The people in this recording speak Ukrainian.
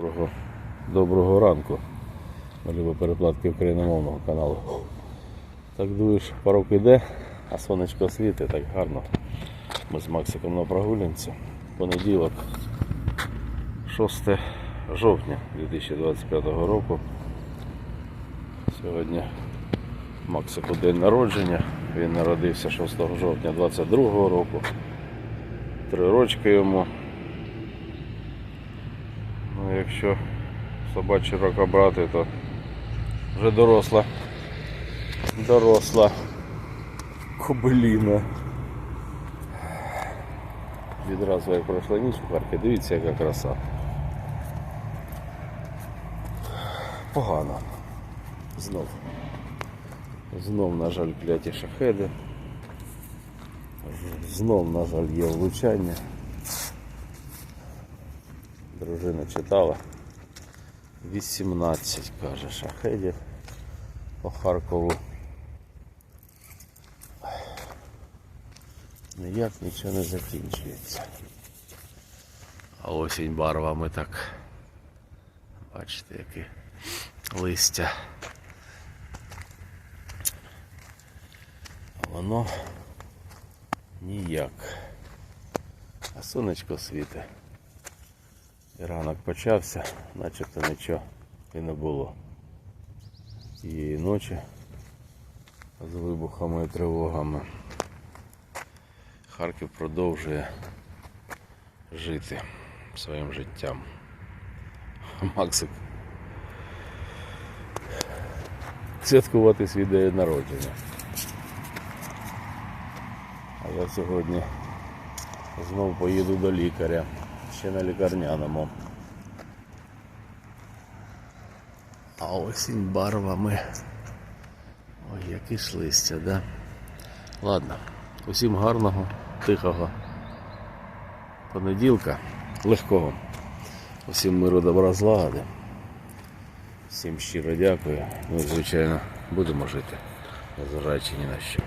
Доброго, доброго ранку. Любі переплатки україномовного каналу. Так дуєш, порок іде, а сонечко світить так гарно. Ми з Максиком на прогулянці. Понеділок, 6 жовтня 2025 року. Сьогодні Максику день народження. Він народився 6 жовтня 22 року. Три рочки йому. Якщо собачий рока брати, то вже доросла. Доросла кобиліна. Відразу як пройшла ніч у парку, дивіться, яка краса. Погано. Знов. Знов, на жаль, кляті шахеди. Знов, на жаль, є влучання. Дружина читала. 18, каже, шахедів по Харкову. Ніяк нічого не закінчується. А осінь барвами так. Бачите, які листя. А воно ніяк. А сонечко світить. Ранок почався, начебто нічого і не було. І ночі з вибухами і тривогами. Харків продовжує жити своїм життям. Максик святкувати свій день народження. А я сьогодні знову поїду до лікаря. Ще на лікарняному. А осінь барвами. Ой, які ж листя, да? Ладно, усім гарного, тихого понеділка, легкого. Усім миру добра злагоди. Всім щиро дякую. Ну, звичайно, будемо жити, незважаючи ні на що.